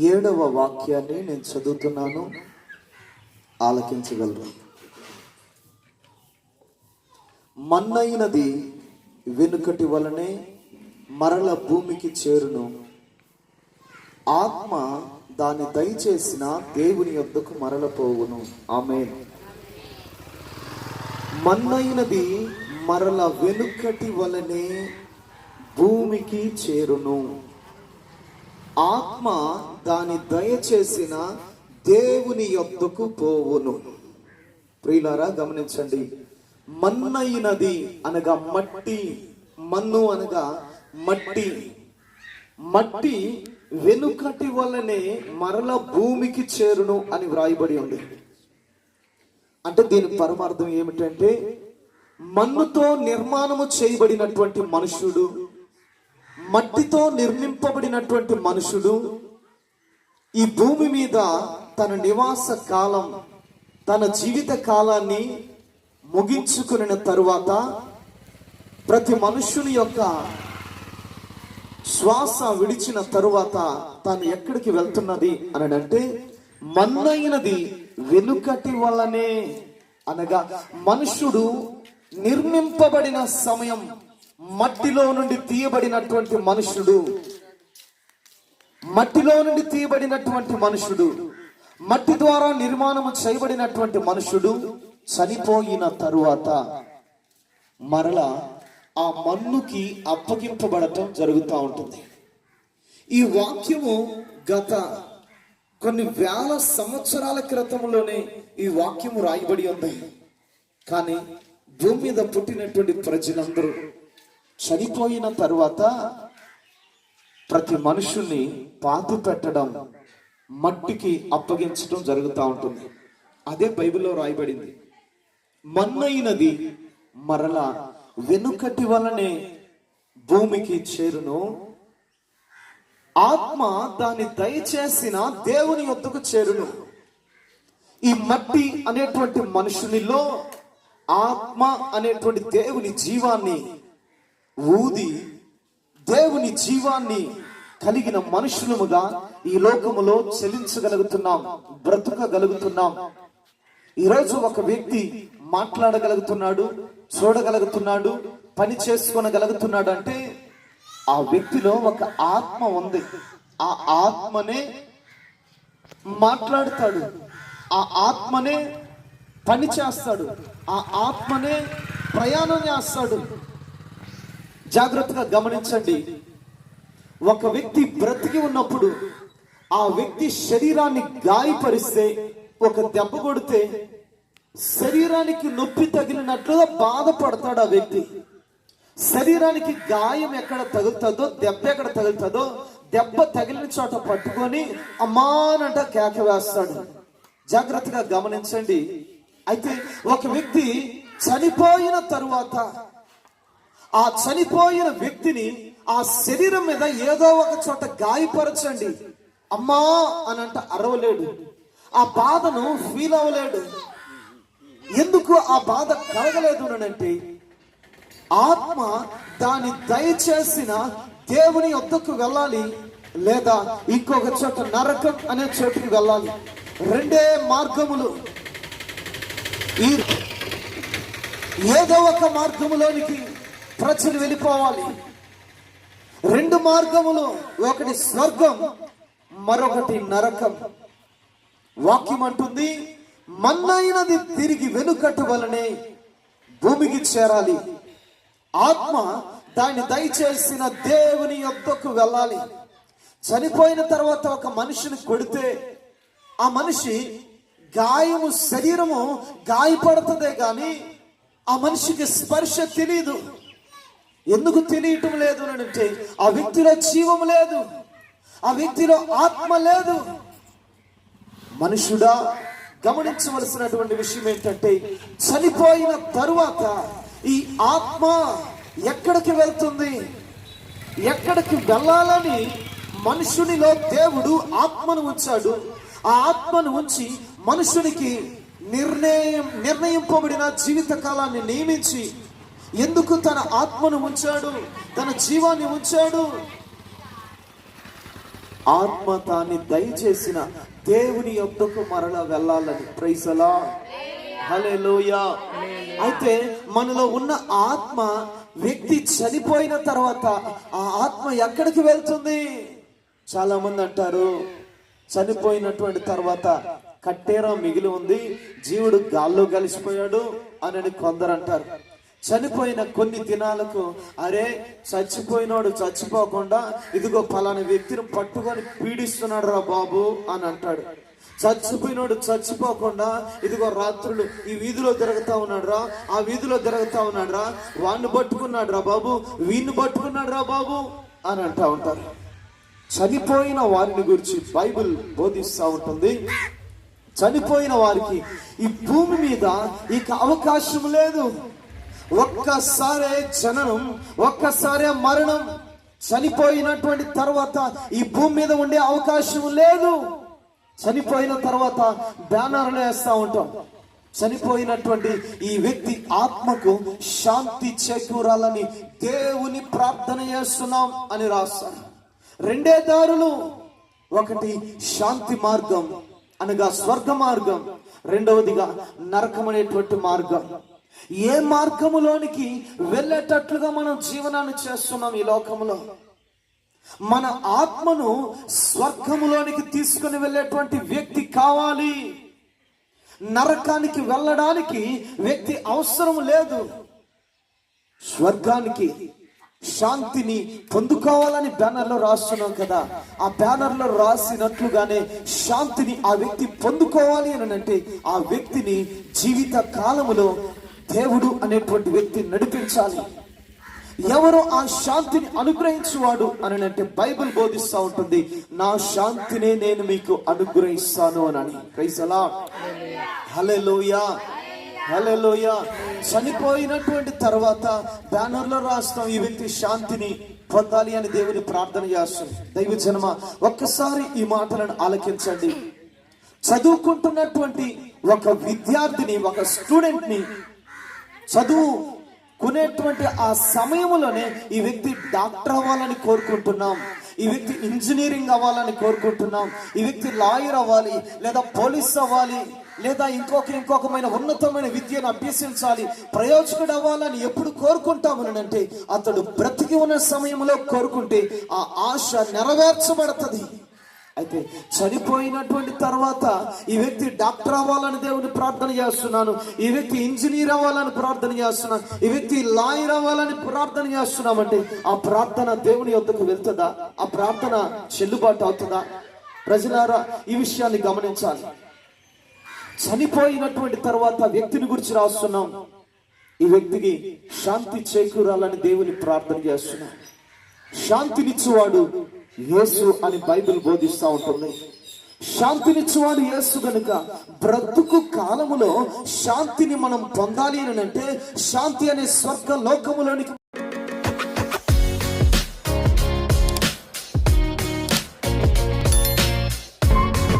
ఏడవ వాక్యాన్ని నేను చదువుతున్నాను. ఆలకించగలరు. మన్నైనది వెనుకటి వలనే మరల భూమికి చేరును. ఆత్మ దాన్ని దయచేసిన దేవుని యొద్దకు మరలపోవును. ఆమె మన్నైనది మరల వెనుకటి వలనే భూమికి చేరును. ఆత్మ దాని దయచేసిన దేవుని యొద్దకు పోవును. ప్రియులారా గమనించండి. మన్నయినది అనగా మట్టి మన్ను అనగా మట్టి. మట్టి వెనుకటి వలనే మరల భూమికి చేరును అని వ్రాయబడి ఉంది. అంటే దీని పరమార్థం ఏమిటంటే మన్నుతో నిర్మాణము చేయబడినటువంటి మనుషుడు మట్టితో నిర్మింపబడినటువంటి మనుషుడు ఈ భూమి మీద తన నివాస కాలం తన జీవిత కాలాన్ని ముగించుకున్న తరువాత ప్రతి మనుషుని యొక్క శ్వాస విడిచిన తరువాత తాను ఎక్కడికి వెళ్తున్నది అని అంటే మన్నైనది వెనుకటి వల్లనే అనగా మనుషుడు నిర్మింపబడిన సమయం మట్టిలో నుండి తీయబడినటువంటి మనుషుడు. మట్టిలో నుండి తీయబడినటువంటి మనుషుడు. మట్టి ద్వారా నిర్మాణము చేయబడినటువంటి మనుషుడు చనిపోయిన తరువాత మరల ఆ మన్నుకి అప్పగింపబడటం జరుగుతూ ఉంటుంది. ఈ వాక్యము గత కొన్ని వేల సంవత్సరాల క్రితంలోనే ఈ వాక్యము రాయబడి ఉంది. కానీ భూమి మీద పుట్టినటువంటి ప్రజలందరూ చనిపోయిన తరువాత ప్రతి మనుషుల్ని పాతి పెట్టడం మట్టికి అప్పగించడం జరుగుతూ ఉంటుంది. అదే బైబిల్లో రాయబడింది. మన్నైనది మరల వెనుకటి వలనే భూమికి చేరును. ఆత్మ దాన్ని దయచేసిన దేవుని యొద్దకు చేరును. ఈ మట్టి అనేటువంటి మనుషునిలో ఆత్మ అనేటువంటి దేవుని జీవాన్ని ఊది దేవుని జీవాన్ని కలిగిన మనుషులముగా ఈ లోకములో చెల్లించగలుగుతున్నాం బ్రతుకగలుగుతున్నాం. ఈరోజు ఒక వ్యక్తి మాట్లాడగలుగుతున్నాడు చూడగలుగుతున్నాడు పని చేసుకోనగలుగుతున్నాడు అంటే ఆ వ్యక్తిలో ఒక ఆత్మ ఉంది. ఆ ఆత్మనే మాట్లాడతాడు. ఆ ఆత్మనే పని చేస్తాడు. ఆ ఆత్మనే ప్రయాణం చేస్తాడు. జాగ్రత్తగా గమనించండి. ఒక వ్యక్తి బ్రతికి ఉన్నప్పుడు ఆ వ్యక్తి శరీరాన్ని గాయపరిస్తే ఒక దెబ్బ కొడితే శరీరానికి నొప్పి తగిలినట్లుగా బాధపడతాడు ఆ వ్యక్తి. శరీరానికి గాయం ఎక్కడ తగులుతుందో దెబ్బ ఎక్కడ తగులుతుందో దెబ్బ తగిలిన చోట పట్టుకొని అమ్మానంట కేక వేస్తాడు. జాగ్రత్తగా గమనించండి. అయితే ఒక వ్యక్తి చనిపోయిన తరువాత ఆ చనిపోయిన వ్యక్తిని ఆ శరీరం మీద ఏదో ఒక చోట గాయపరచండి. అమ్మా అని అంట అరవలేడు. ఆ బాధను ఫీల్ అవ్వలేడు. ఎందుకు ఆ బాధ కలగలేదు అంటే ఆత్మ దాని దయచేసిన దేవుని వద్దకు వెళ్ళాలి లేదా ఇంకొక చోట నరకం అనే చోటుకి వెళ్ళాలి. రెండే మార్గములు. ఈ ఏదో ఒక మార్గములోనికి ప్రజలు వెళ్ళిపోవాలి. రెండు మార్గములు ఒకటి స్వర్గం మరొకటి నరకం. వాక్యం అంటుంది మన్నైనది తిరిగి వెనుకట్టు వలనే భూమికి చేరాలి. ఆత్మ దాన్ని దయచేసిన దేవుని యొక్కకు వెళ్ళాలి. చనిపోయిన తర్వాత ఒక మనిషిని కొడితే ఆ మనిషి గాయము శరీరము గాయపడుతుందే కానీ ఆ మనిషికి స్పర్శ తెలియదు ఎందుకు తెలియటం లేదు అని అంటే ఆ వ్యక్తిలో జీవం లేదు. ఆ వ్యక్తిలో ఆత్మ లేదు. మనుషుడా గమనించవలసినటువంటి విషయం ఏంటంటే చనిపోయిన తరువాత ఈ ఆత్మ ఎక్కడికి వెళ్తుంది? ఎక్కడికి వెళ్ళాలని మనుషునిలో దేవుడు ఆత్మను ఉంచాడు. ఆ ఆత్మను ఉంచి మనుషునికి నిర్ణయం నిర్ణయింపబడిన జీవిత కాలాన్ని నియమించి ఎందుకు తన ఆత్మను ఉంచాడు? తన జీవాన్ని ఉంచాడు? ఆత్మ తాన్ని దయచేసిన దేవుని యొక్కకు మరల వెళ్ళాలని. ప్రైసలా హల్లెలూయా అయితే మనలో ఉన్న ఆత్మ వ్యక్తి చనిపోయిన తర్వాత ఆ ఆత్మ ఎక్కడికి వెళ్తుంది? చాలా మంది అంటారు చనిపోయినటువంటి తర్వాత కట్టేరా మిగిలి ఉంది జీవుడు గాల్లో కలిసిపోయాడు అని కొందరు అంటారు. చనిపోయిన కొన్ని దినాలకు అరే చచ్చిపోయినోడు చచ్చిపోకుండా ఇదిగో పలానా వ్యక్తిని పట్టుకొని పీడిస్తున్నాడు రా బాబు అని అంటాడు. చచ్చిపోయినోడు చచ్చిపోకుండా ఇదిగో రాత్రులు ఈ వీధిలో తిరుగుతా ఉన్నాడురా ఆ వీధిలో తిరుగుతా ఉన్నాడురా వాడిని పట్టుకున్నాడు రా బాబు వీడిని పట్టుకున్నాడు రా బాబు అని అంటా ఉంటారు. చనిపోయిన వారిని గురించి బైబిల్ బోధిస్తూ ఉంటుంది. చనిపోయిన వారికి ఈ భూమి మీద ఇక అవకాశం లేదు. ఒక్కసారే జననం ఒక్కసారే మరణం. చనిపోయినటువంటి తర్వాత ఈ భూమి మీద ఉండే అవకాశం లేదు. చనిపోయిన తర్వాత బ్యానర్లు వేస్తా ఉంటాం. చనిపోయినటువంటి ఈ వ్యక్తి ఆత్మకు శాంతి చేకూరాలని దేవుని ప్రార్థన చేస్తున్నాం అని రాస్తారు రెండే దారులు. ఒకటి శాంతి మార్గం అనగా స్వర్గ మార్గం. రెండవదిగా నరకం అనేటువంటి మార్గం. ఏ మార్గములోనికి వెళ్ళేటట్లుగా మనం జీవనాన్ని చేస్తున్నాం ఈ లోకంలో? మన ఆత్మను స్వర్గములోనికి తీసుకుని వెళ్ళేటువంటి వ్యక్తి కావాలి. నరకానికి వెళ్ళడానికి వ్యక్తి అవసరం లేదు. స్వర్గానికి శాంతిని పొందుకోవాలని బ్యానర్లో రాస్తున్నాం కదా. ఆ బ్యానర్లో రాసినట్లుగానే శాంతిని ఆ వ్యక్తి పొందుకోవాలి అని అంటే ఆ వ్యక్తిని జీవిత కాలములో దేవుడు అనేటువంటి వ్యక్తి నడిపించాలి. ఎవరు ఆ శాంతిని అనుగ్రహించువాడు అని అంటే బైబిల్ బోధిస్తూ ఉంటుంది నా శాంతినే నేను మీకు అనుగ్రహిస్తాను అని. క్రైసలా హలెలోయా హలెలోయా చనిపోయినటువంటి తర్వాత బ్యానర్లో రాస్తాం ఈ వ్యక్తి శాంతిని పొందాలి అని దేవుని ప్రార్థన చేస్తుంది. దైవ జన్మ ఒక్కసారి ఈ మాటలను ఆలకించండి. చదువుకుంటున్నటువంటి ఒక విద్యార్థిని ఒక స్టూడెంట్ని చదువు కొనేటువంటి ఆ సమయంలోనే ఈ వ్యక్తి డాక్టర్ అవ్వాలని కోరుకుంటున్నాం. ఈ వ్యక్తి ఇంజనీరింగ్ అవ్వాలని కోరుకుంటున్నాం. ఈ వ్యక్తి లాయర్ అవ్వాలి లేదా పోలీస్ అవ్వాలి లేదా ఇంకొక ఇంకొకమైన ఉన్నతమైన విద్యను అభ్యసించాలి ప్రయోజకుడు అవ్వాలని ఎప్పుడు కోరుకుంటామని అంటే అతడు బ్రతికి ఉన్న సమయంలో కోరుకుంటే ఆ ఆశ నెరవేర్చబడుతుంది. అయితే చనిపోయినటువంటి తర్వాత ఈ వ్యక్తి డాక్టర్ అవ్వాలని దేవుని ప్రార్థన చేస్తున్నాను. ఈ వ్యక్తి ఇంజనీర్ అవ్వాలని ప్రార్థన చేస్తున్నాను. ఈ వ్యక్తి లాయర్ అవ్వాలని ప్రార్థన చేస్తున్నామంటే ఆ ప్రార్థన దేవుని యొద్దకు వెళ్తుందా? ఆ ప్రార్థన చెల్లుబాటు అవుతుందా? ప్రజలారా ఈ విషయాన్ని గమనించాలి. చనిపోయినటువంటి తర్వాత వ్యక్తిని గురించి రాస్తున్నాం. ఈ వ్యక్తికి శాంతి చేకూరాలని దేవుని ప్రార్థన చేస్తున్నాం. శాంతినిచ్చువాడు యేసు అని బైబిల్ బోధిస్తూ ఉంటుంది. శాంతినిచ్చేవాడు యేసు గనుక బ్రతుకు కాలములో శాంతిని మనం పొందాలి అని అంటే శాంతి అనే స్వర్గ లోకములోనికి